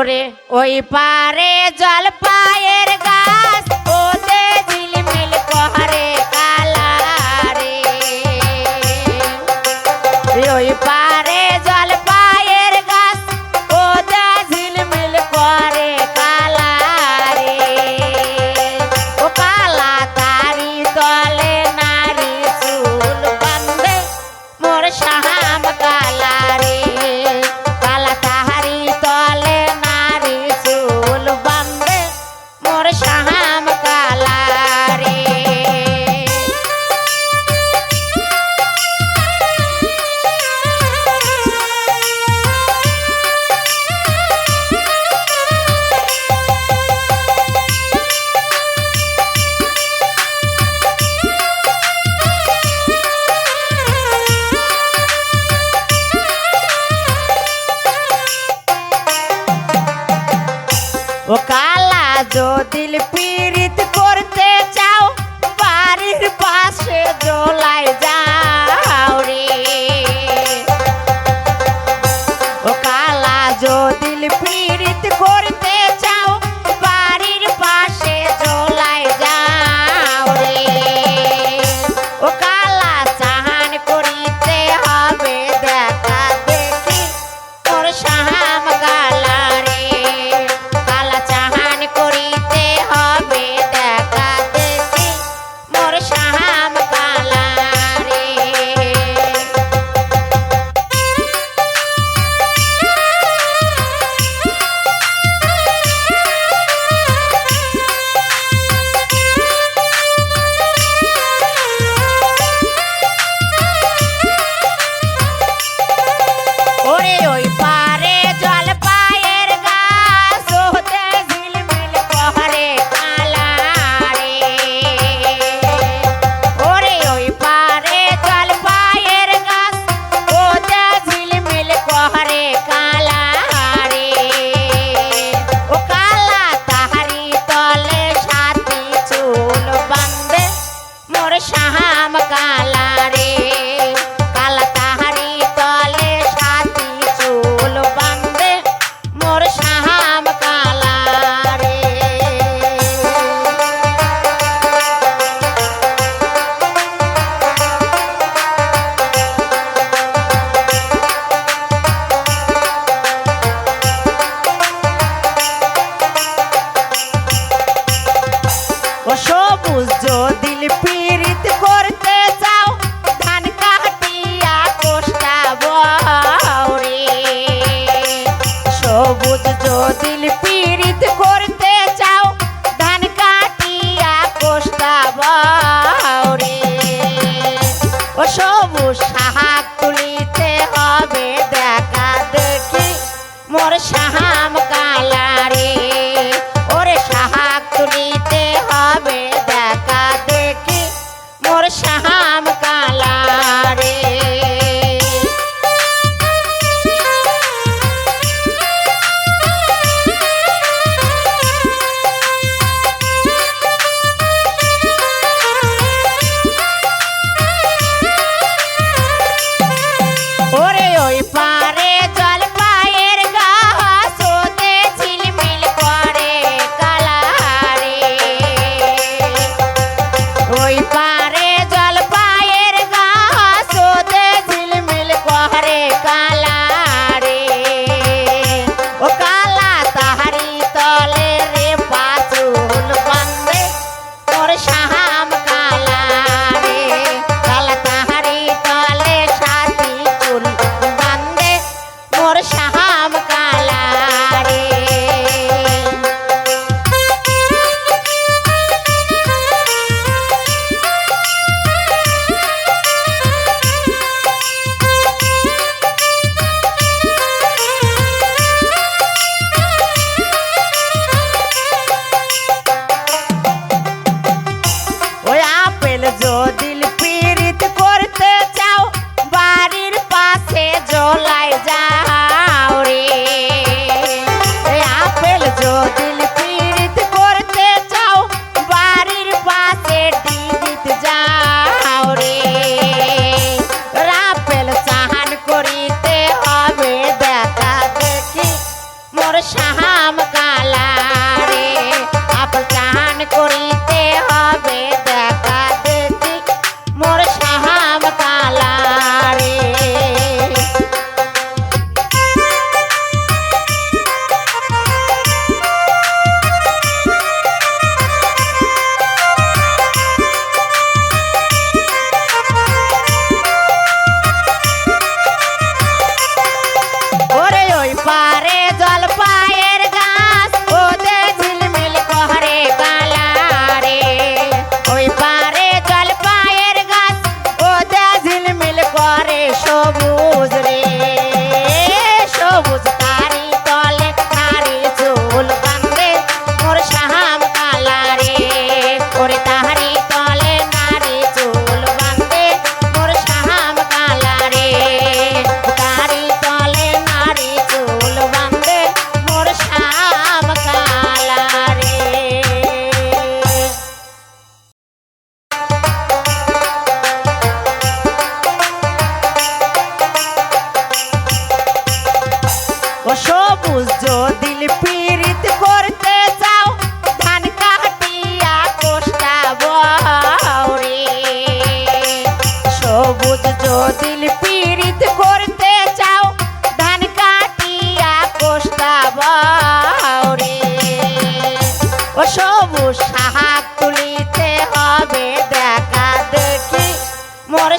ওরে ওই পারে জল পা जो दिल पीर শ্যাম কালা রে। কালা তাহারি তলে সাথী চুল বান্ধে মোর শ্যাম কালা রে। ও সবুজ দিল পীর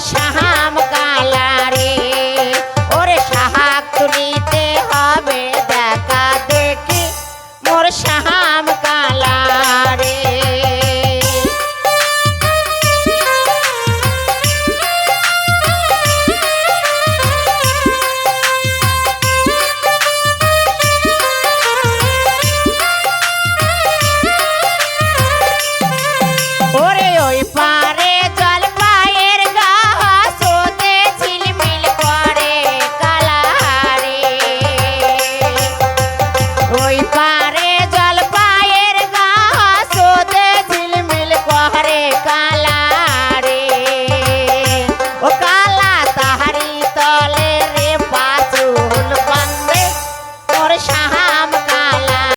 সাহাম কালা।